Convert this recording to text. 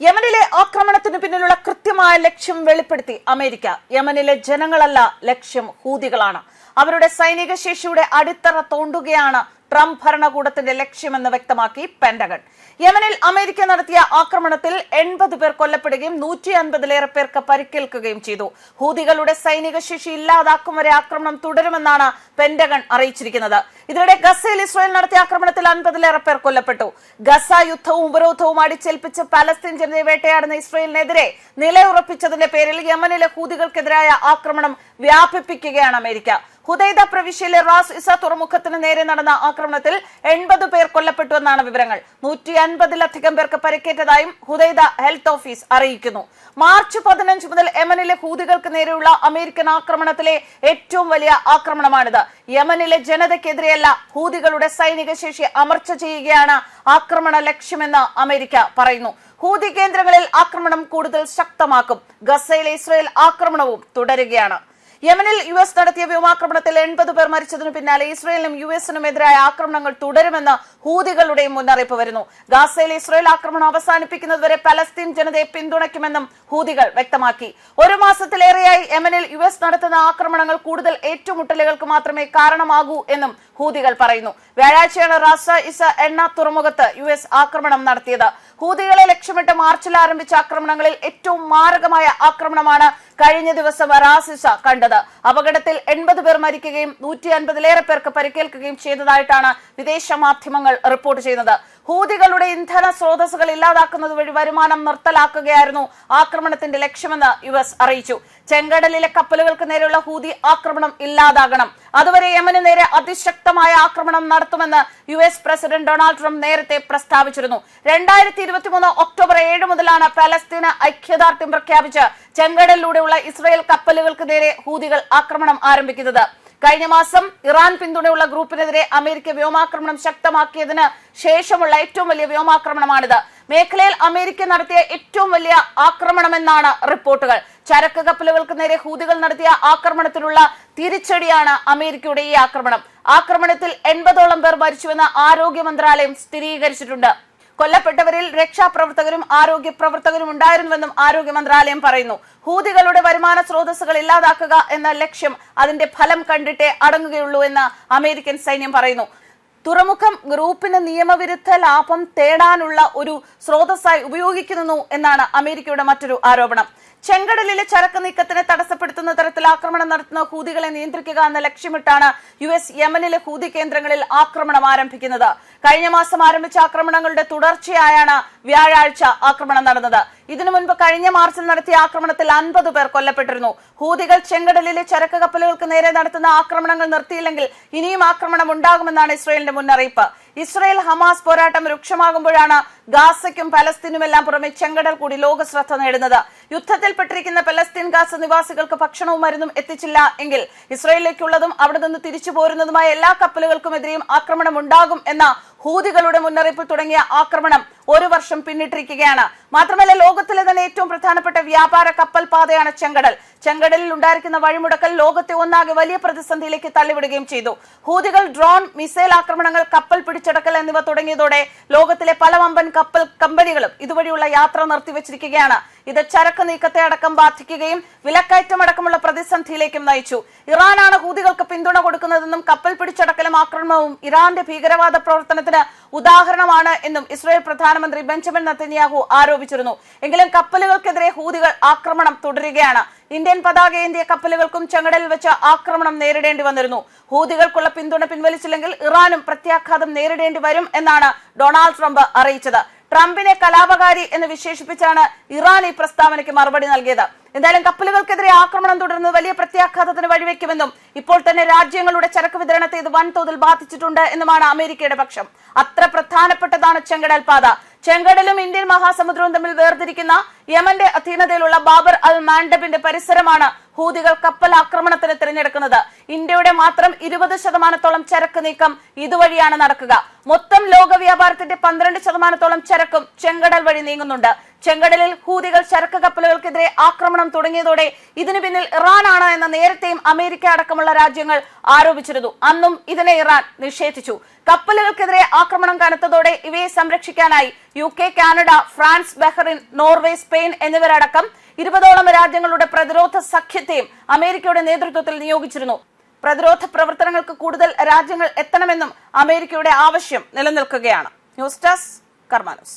യമനിലെ ആക്രമണത്തിന് പിന്നിലുള്ള കൃത്യമായ ലക്ഷ്യം വെളിപ്പെടുത്തി അമേരിക്ക. യമനിലെ ജനങ്ങളല്ല ലക്ഷ്യം ഹൂതികളാണ്. അവരുടെ സൈനിക ശേഷിയുടെ അടിത്തറ തോണ്ടുകയാണ് ട്രംപ് ഭരണകൂടത്തിന്റെ ലക്ഷ്യമെന്ന് വ്യക്തമാക്കി പെന്റഗൺ യമനിൽ അമേരിക്ക നടത്തിയ ആക്രമണത്തിൽ എൺപത് പേർ കൊല്ലപ്പെടുകയും നൂറ്റി അൻപതിലേറെ പേർക്ക് പരിക്കേൽക്കുകയും ചെയ്തു. ഹൂതികളുടെ സൈനിക ശേഷി ഇല്ലാതാക്കും വരെ ആക്രമണം തുടരുമെന്നാണ് പെന്റഗൺ അറിയിച്ചിരിക്കുന്നത്. ഇതിനിടെ ഗസയിൽ ഇസ്രായേൽ നടത്തിയ ആക്രമണത്തിൽ അൻപതിലേറെ പേർ കൊല്ലപ്പെട്ടു. ഗസ യുദ്ധവും ഉപരോധവും അടിച്ചേൽപ്പിച്ച് പലസ്തീൻ ജനതയെ വേട്ടയാടുന്ന ഇസ്രായേലിനെതിരെ നിലയുറപ്പിച്ചതിന്റെ പേരിൽ യമനിലെ ഹൂതികൾക്കെതിരായ ആക്രമണം വ്യാപിപ്പിക്കുകയാണ് അമേരിക്ക. ഹുദൈദ പ്രവിശ്യയിലെ റാസ് ഇസ തുറമുഖത്തിന് നേരെ നടന്ന ആക്രമണത്തിൽ എൺപത് പേർ കൊല്ലപ്പെട്ടുവെന്നാണ് വിവരങ്ങൾ. നൂറ്റി അൻപതിലധികം പേർക്ക് പരിക്കേറ്റതായും ഹുദൈദ ഹെൽത്ത് ഓഫീസ് അറിയിക്കുന്നു. മാർച്ച് പതിനഞ്ച് മുതൽ യമനിലെ ഹൂതികൾക്ക് നേരെയുള്ള അമേരിക്കൻ ആക്രമണത്തിലെ ഏറ്റവും വലിയ ആക്രമണമാണിത്. യമനിലെ ജനതയ്ക്കെതിരെയല്ല ഹൂതികളുടെ സൈനിക ശേഷി അമർച്ച ചെയ്യുകയാണ് ആക്രമണ ലക്ഷ്യമെന്ന് അമേരിക്ക പറയുന്നു. ഹൂതി കേന്ദ്രങ്ങളിൽ ആക്രമണം കൂടുതൽ ശക്തമാക്കും. ഗസയിലെ ഇസ്രയേൽ ആക്രമണവും തുടരുകയാണ്. യമനിൽ യു എസ് നടത്തിയ വ്യോമാക്രമണത്തിൽ എൺപത് പേർ മരിച്ചതിനു പിന്നാലെ ഇസ്രയേലിനും യു എസിനും എതിരായ ആക്രമണങ്ങൾ തുടരുമെന്ന് ഹൂതികളുടെയും മുന്നറിയിപ്പ് വരുന്നു. ഗാസയിൽ ഇസ്രയേൽ ആക്രമണം അവസാനിപ്പിക്കുന്നതുവരെ പലസ്തീൻ ജനതയെ പിന്തുണയ്ക്കുമെന്നും ഹൂതികൾ വ്യക്തമാക്കി. ഒരു മാസത്തിലേറെയായി യമനിൽ യു എസ് നടത്തുന്ന ആക്രമണങ്ങൾ കൂടുതൽ ഏറ്റുമുട്ടലുകൾക്ക് മാത്രമേ കാരണമാകൂ എന്നും ഹൂതികൾ പറയുന്നു. വ്യാഴാഴ്ചയാണ് റാസ ഇസ എണ്ണ തുറമുഖത്ത് യു എസ് ആക്രമണം നടത്തിയത്. ഹൂതികളെ ലക്ഷ്യമിട്ട് മാർച്ചിൽ ആരംഭിച്ച ആക്രമണങ്ങളിൽ ഏറ്റവും മാരകമായ ആക്രമണമാണ് കഴിഞ്ഞ ദിവസം റാസിസ കണ്ടത്. അപകടത്തിൽ എൺപത് പേർ മരിക്കുകയും നൂറ്റി അൻപതിലേറെ പേർക്ക് പരിക്കേൽക്കുകയും ചെയ്തതായിട്ടാണ് വിദേശ മാധ്യമങ്ങൾ റിപ്പോർട്ട് ചെയ്യുന്നത്. ഹൂതികളുടെ ഇന്ധന സ്രോതസ്സുകൾ ഇല്ലാതാക്കുന്നത് വഴി വരുമാനം നിർത്തലാക്കുകയായിരുന്നു ആക്രമണത്തിന്റെ ലക്ഷ്യമെന്ന് യു എസ് അറിയിച്ചു. ചെങ്കടലിലെ കപ്പലുകൾക്ക് നേരെയുള്ള ഹൂതി ആക്രമണം ഇല്ലാതാകണം. അതുവരെ യമന് നേരെ അതിശക്തമായ ആക്രമണം നടത്തുമെന്ന് U S president Donald Trump നേരത്തെ പ്രസ്താവിച്ചിരുന്നു. രണ്ടായിരത്തി ഇരുപത്തിമൂന്ന് ഒക്ടോബർ ഏഴ് മുതലാണ് പലസ്തീന ഐക്യദാർഢ്യം പ്രഖ്യാപിച്ച് ചെങ്കടലിലൂടെയുള്ള ഇസ്രായേൽ കപ്പലുകൾക്ക് നേരെ ഹൂതികൾ ആക്രമണം ആരംഭിക്കുന്നത്. കഴിഞ്ഞ മാസം ഇറാൻ പിന്തുണയുള്ള ഗ്രൂപ്പിനെതിരെ അമേരിക്ക വ്യോമാക്രമണം ശക്തമാക്കിയതിന് ശേഷമുള്ള ഏറ്റവും വലിയ വ്യോമാക്രമണമാണിത്. മേഖലയിൽ അമേരിക്ക നടത്തിയ ഏറ്റവും വലിയ ആക്രമണമെന്നാണ് റിപ്പോർട്ടുകൾ. ചരക്ക് കപ്പലുകൾക്ക് നേരെ ഹൂതികൾ നടത്തിയ ആക്രമണത്തിലുള്ള തിരിച്ചടിയാണ് അമേരിക്കയുടെ ഈ ആക്രമണം. ആക്രമണത്തിൽ എൺപതോളം പേർ മരിച്ചുവെന്ന് ആരോഗ്യ മന്ത്രാലയം സ്ഥിരീകരിച്ചിട്ടുണ്ട്. കൊല്ലപ്പെട്ടവരിൽ രക്ഷാപ്രവർത്തകരും ആരോഗ്യ പ്രവർത്തകരും ഉണ്ടായിരുന്നുവെന്നും ആരോഗ്യ മന്ത്രാലയം പറയുന്നു. ഹൂതികളുടെ വരുമാന സ്രോതസ്സുകൾ ഇല്ലാതാക്കുക എന്ന ലക്ഷ്യം അതിന്റെ ഫലം കണ്ടിട്ടേ അടങ്ങുകയുള്ളൂ എന്ന് അമേരിക്കൻ സൈന്യം പറയുന്നു. തുറമുഖം ഗ്രൂപ്പിന് നിയമവിരുദ്ധ ലാഭം തേടാനുള്ള ഒരു സ്രോതസ്സായി ഉപയോഗിക്കുന്നു എന്നാണ് അമേരിക്കയുടെ മറ്റൊരു ആരോപണം. ചെങ്കടലിലെ ചരക്ക് നീക്കത്തിനെ തടസ്സപ്പെടുത്തുന്ന തരത്തിൽ ആക്രമണം നടത്തുന്ന ഹൂതികളെ നിയന്ത്രിക്കുക എന്ന ലക്ഷ്യമിട്ടാണ് യു എസ് യമനിലെ ഹൂതി കേന്ദ്രങ്ങളിൽ ആക്രമണം ആരംഭിക്കുന്നത്. കഴിഞ്ഞ മാസം ആരംഭിച്ച ആക്രമണങ്ങളുടെ തുടർച്ചയായാണ് വ്യാഴാഴ്ച ആക്രമണം നടന്നത്. ഇതിനു മുൻപ് കഴിഞ്ഞ മാർച്ചിൽ നടത്തിയ ആക്രമണത്തിൽ അൻപത് പേർ കൊല്ലപ്പെട്ടിരുന്നു. ഹൂതികൾ ചെങ്കടലിലെ ചരക്ക് കപ്പലുകൾക്ക് നേരെ നടത്തുന്ന ആക്രമണങ്ങൾ നിർത്തിയില്ലെങ്കിൽ ഇനിയും ആക്രമണം ഉണ്ടാകുമെന്നാണ് ഇസ്രയേലിന്റെ മുന്നറിയിപ്പ്. ഇസ്രയേൽ ഹമാസ് പോരാട്ടം രൂക്ഷമാകുമ്പോഴാണ് ഗാസയ്ക്കും പലസ്തീനുമെല്ലാം പുറമെ ചെങ്കടൽ കൂടി ലോക ശ്രദ്ധ നേടുന്നത്. യുദ്ധത്തിൽപ്പെട്ടിരിക്കുന്ന പലസ്തീൻ ഗാസ നിവാസികൾക്ക് ഭക്ഷണവും മരുന്നും എത്തിച്ചില്ല എങ്കിൽ ഇസ്രയേലിലേക്കുള്ളതും അവിടെ നിന്ന് തിരിച്ചു പോരുന്നതുമായ എല്ലാ കപ്പലുകൾക്കുമെതിരെയും ആക്രമണം ഉണ്ടാകും എന്ന ഹൂതികളുടെ മുന്നറിയിപ്പ് തുടങ്ങിയ ആക്രമണം ഒരു വർഷം പിന്നിട്ടിരിക്കുകയാണ്. മാത്രമല്ല ലോകത്തിലെ തന്നെ ഏറ്റവും പ്രധാനപ്പെട്ട വ്യാപാര കപ്പൽ പാതയാണ് ചെങ്കടൽ. ചെങ്കടലിൽ ഉണ്ടായിരിക്കുന്ന വഴിമുടക്കൽ ലോകത്തെ ഒന്നാകെ വലിയ പ്രതിസന്ധിയിലേക്ക് തള്ളിവിടുകയും ചെയ്തു. ഹൂതികൾ ഡ്രോൺ മിസൈൽ ആക്രമണങ്ങൾ കപ്പൽ പിടിച്ചടക്കൽ എന്നിവ തുടങ്ങിയതോടെ ലോകത്തിലെ പല വമ്പൻ കപ്പൽ കമ്പനികളും ഇതുവഴിയുള്ള യാത്ര നിർത്തിവച്ചിരിക്കുകയാണ്. ഇത് ചരക്ക് നീക്കത്തെ അടക്കം ബാധിക്കുകയും വിലക്കയറ്റം അടക്കമുള്ള പ്രതിസന്ധിയിലേക്കും നയിച്ചു. ഇറാനാണ് ഹൂതികൾക്ക് പിന്തുണ കൊടുക്കുന്നതെന്നും കപ്പൽ പിടിച്ചടക്കലും ആക്രമണവും ഇറാന്റെ ഭീകരവാദ പ്രവർത്തനത്തിന് ഉദാഹരണമാണ് എന്നും ഇസ്രായേൽ പ്രധാനമന്ത്രി ബെഞ്ചമിൻ നത്തന്യാഹു ആരോപിച്ചിരുന്നു. എങ്കിലും കപ്പലുകൾക്കെതിരെ ഹൂതികൾ ആക്രമണം തുടരുകയാണ്. ഇന്ത്യൻ പതാക ഏന്തിയ കപ്പലുകൾക്കും ചെങ്കടലിൽ വെച്ച് ആക്രമണം നേരിടേണ്ടി വന്നിരുന്നു. ഹൂതികൾക്കുള്ള പിന്തുണ പിൻവലിച്ചില്ലെങ്കിൽ ഇറാനും പ്രത്യാഘാതം നേരിടേണ്ടി വരും എന്നാണ് ഡൊണാൾഡ് ട്രംപ് അറിയിച്ചത്. ട്രംപിനെ കലാപകാരി എന്ന് വിശേഷിപ്പിച്ചാണ് ഇറാൻ ഈ പ്രസ്താവനയ്ക്ക് മറുപടി നൽകിയത്. എന്തായാലും കപ്പലുകൾക്കെതിരെ ആക്രമണം തുടരുന്നത് വലിയ പ്രത്യാഘാതത്തിന് വഴിവെക്കുമെന്നും ഇപ്പോൾ തന്നെ രാജ്യങ്ങളുടെ ചരക്ക് വിതരണത്തെ ഇത് വൻതോതിൽ ബാധിച്ചിട്ടുണ്ട് എന്നുമാണ് അമേരിക്കയുടെ പക്ഷം. അത്ര പ്രധാനപ്പെട്ടതാണ് ചെങ്കടൽ പാത ചെങ്കടലും ഇന്ത്യൻ മഹാസമുദ്രവും തമ്മിൽ വേർതിരിക്കുന്ന യമന്റെ അധീനതയിലുള്ള ബാബർ അൽ മാൻഡബിന്റെ പരിസരമാണ് ഹൂതികൾ കപ്പൽ ആക്രമണത്തിന് തിരഞ്ഞെടുക്കുന്നത്. ഇന്ത്യയുടെ മാത്രം ഇരുപത് ശതമാനത്തോളം ചരക്ക് നീക്കം ഇതുവഴിയാണ് നടക്കുക. മൊത്തം ലോക വ്യാപാരത്തിന്റെ പന്ത്രണ്ട് ശതമാനത്തോളം ചരക്കും ചെങ്കടൽ വഴി നീങ്ങുന്നുണ്ട്. ചെങ്കടലിൽ ഹൂതികൾ ചരക്ക് കപ്പലുകൾക്കെതിരെ ആക്രമണം തുടങ്ങിയതോടെ ഇതിനു പിന്നിൽ ഇറാനാണ് എന്ന നേരത്തെയും അമേരിക്ക അടക്കമുള്ള രാജ്യങ്ങൾ ആരോപിച്ചിരുന്നു. അന്നും ഇതിനെ ഇറാൻ നിഷേധിച്ചു. കപ്പലുകൾക്കെതിരെ ആക്രമണം കനത്തതോടെ ഇവയെ സംരക്ഷിക്കാനായി U K Canada France Bahrain Norway Spain എന്നിവരടക്കം ഇരുപതോളം രാജ്യങ്ങളുടെ പ്രതിരോധ സഖ്യത്തെയും അമേരിക്കയുടെ നേതൃത്വത്തിൽ നിയോഗിച്ചിരുന്നു. പ്രതിരോധ പ്രവർത്തനങ്ങൾക്ക് കൂടുതൽ രാജ്യങ്ങൾ എത്തണമെന്നും അമേരിക്കയുടെ ആവശ്യം നിലനിൽക്കുകയാണ്. News desk കർമാനോസ്